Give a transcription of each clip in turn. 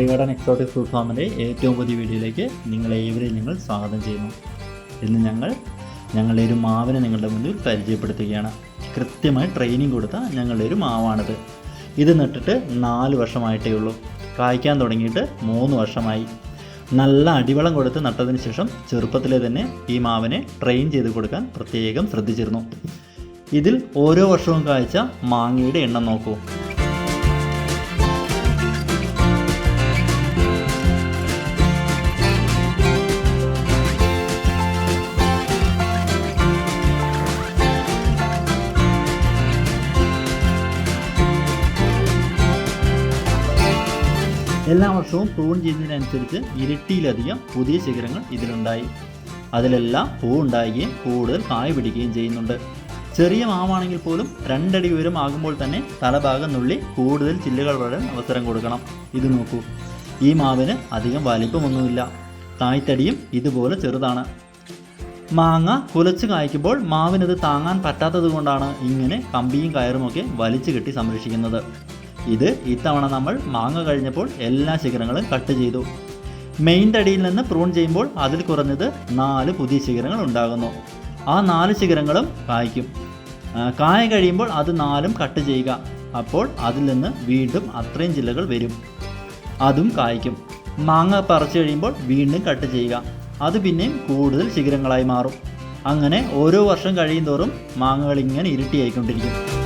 ചെറിയ garden exotic fruit ഫാമിന്റെ ഏറ്റവും പുതിയ വീഡിയോയിലേക്ക് നിങ്ങളെ ഏവരെയും ഞങ്ങൾ സ്വാഗതം ചെയ്യുന്നു. ഇന്ന് ഞങ്ങൾ ഞങ്ങളുടെ ഒരു മാവിനെ നിങ്ങളുടെ മുന്നിൽ പരിചയപ്പെടുത്തുകയാണ്. കൃത്യമായി ട്രെയിനിങ് കൊടുത്ത ഞങ്ങളുടെ ഒരു മാവാണിത്. ഇത് നട്ടിട്ട് നാല് വർഷമായിട്ടേ ഉള്ളൂ. കായ്ക്കാൻ തുടങ്ങിയിട്ട് മൂന്ന് വർഷമായി. നല്ല അടിവളം കൊടുത്ത് നട്ടതിന് ശേഷം ചെറുപ്പത്തിലെ തന്നെ ഈ മാവിനെ ട്രെയിൻ ചെയ്ത് കൊടുക്കാൻ പ്രത്യേകം ശ്രദ്ധിച്ചിരുന്നു. ഇതിൽ ഓരോ വർഷവും കായ്ച്ച മാങ്ങയുടെ എണ്ണം നോക്കൂ. എല്ലാ വർഷവും പ്രൂൺ ചെയ്യുന്നതിനനുസരിച്ച് ഇരട്ടിയിലധികം പുതിയ ശിഖരങ്ങൾ ഇതിലുണ്ടായി. അതിലെല്ലാം പൂ ഉണ്ടാകുകയും കൂടുതൽ കായ പിടിക്കുകയും ചെയ്യുന്നുണ്ട്. ചെറിയ മാവാണെങ്കിൽ പോലും രണ്ടടി ഉയരം ആകുമ്പോൾ തന്നെ തലഭാഗം നുള്ളി കൂടുതൽ ചില്ലുകൾ വളരാൻ അവസരം കൊടുക്കണം. ഇത് നോക്കൂ. ഈ മാവിന് അധികം വലിപ്പമൊന്നുമില്ല. തായ്തടിയും ഇതുപോലെ ചെറുതാണ്. മാങ്ങ കുലച്ച് കായ്ക്കുമ്പോൾ മാവിനത് താങ്ങാൻ പറ്റാത്തത് കൊണ്ടാണ് ഇങ്ങനെ കമ്പിയും കയറുമൊക്കെ വലിച്ചു കെട്ടി സംരക്ഷിക്കുന്നത്. ഇത് ഇത്തവണ നമ്മൾ മാങ്ങ കഴിഞ്ഞപ്പോൾ എല്ലാ ശിഖരങ്ങളും കട്ട് ചെയ്തു. മെയിൻ തടിയിൽ നിന്ന് പ്രൂൺ ചെയ്യുമ്പോൾ അതിൽ കുറഞ്ഞത് നാല് പുതിയ ശിഖരങ്ങൾ ഉണ്ടാകുന്നു. ആ നാല് ശിഖരങ്ങളും കായ്ക്കും. കായ കഴിയുമ്പോൾ അത് നാലും കട്ട് ചെയ്യുക. അപ്പോൾ അതിൽ നിന്ന് വീണ്ടും അത്രയും ജില്ലകൾ വരും. അതും കായ്ക്കും. മാങ്ങ പറിച്ചു കഴിയുമ്പോൾ വീണ്ടും കട്ട് ചെയ്യുക. അത് പിന്നെയും കൂടുതൽ ശിഖരങ്ങളായി മാറും. അങ്ങനെ ഓരോ വർഷം കഴിയും തോറും മാങ്ങകൾ ഇങ്ങനെ ഇരട്ടിയായിക്കൊണ്ടിരിക്കും.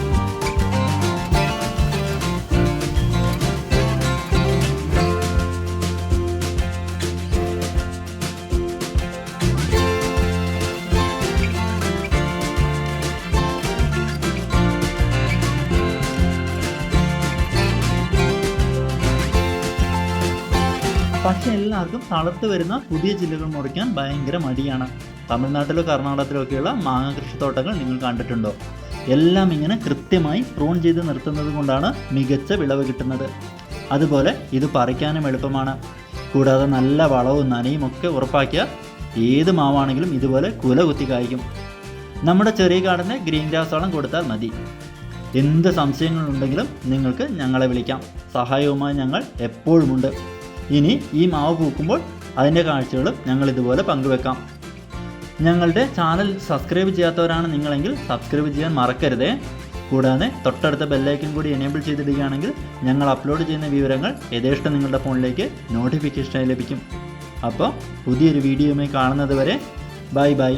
പക്ഷെ എല്ലാവർക്കും തളർത്ത് വരുന്ന പുതിയ ജില്ലകൾ മുറിക്കാൻ ഭയങ്കര മടിയാണ്. തമിഴ്നാട്ടിലോ കർണാടകത്തിലോ ഒക്കെയുള്ള മാങ്ങ കൃഷിത്തോട്ടങ്ങൾ നിങ്ങൾ കണ്ടിട്ടുണ്ടോ? എല്ലാം ഇങ്ങനെ കൃത്യമായി പ്രൂൺ ചെയ്ത് നിർത്തുന്നത് കൊണ്ടാണ് മികച്ച വിളവ് കിട്ടുന്നത്. അതുപോലെ ഇത് പറിക്കാനും എളുപ്പമാണ്. കൂടാതെ നല്ല വളവും നനയും ഒക്കെ ഉറപ്പാക്കിയാൽ ഏത് മാവാണെങ്കിലും ഇതുപോലെ കുല കുത്തി കായ്ക്കും. നമ്മുടെ ചെറിയ കാടിന്റെ ഗ്രീൻ ഗ്രാസ് വളം കൊടുത്താൽ മതി. എന്ത് സംശയങ്ങളുണ്ടെങ്കിലും നിങ്ങൾക്ക് ഞങ്ങളെ വിളിക്കാം. സഹായവുമായി ഞങ്ങൾ എപ്പോഴുമുണ്ട്. ഇനി ഈ മാവ് പൂക്കുമ്പോൾ അതിന്റെ കാഴ്ചകളും ഞങ്ങൾ ഇതുപോലെ പങ്കുവെക്കാം. ഞങ്ങളുടെ ചാനൽ സബ്സ്ക്രൈബ് ചെയ്യാത്തവരാണ് നിങ്ങളെങ്കിൽ സബ്സ്ക്രൈബ് ചെയ്യാൻ മറക്കരുതേ. കൂടാതെ തൊട്ടടുത്ത ബെല്ലൈക്കൻ കൂടി എനേബിൾ ചെയ്തിടുകയാണെങ്കിൽ ഞങ്ങൾ അപ്ലോഡ് ചെയ്യുന്ന വിവരങ്ങൾ യഥേഷ്ടം നിങ്ങളുടെ ഫോണിലേക്ക് നോട്ടിഫിക്കേഷനായി ലഭിക്കും. അപ്പോൾ പുതിയൊരു വീഡിയോയുമായി കാണുന്നത് വരെ ബൈ ബൈ.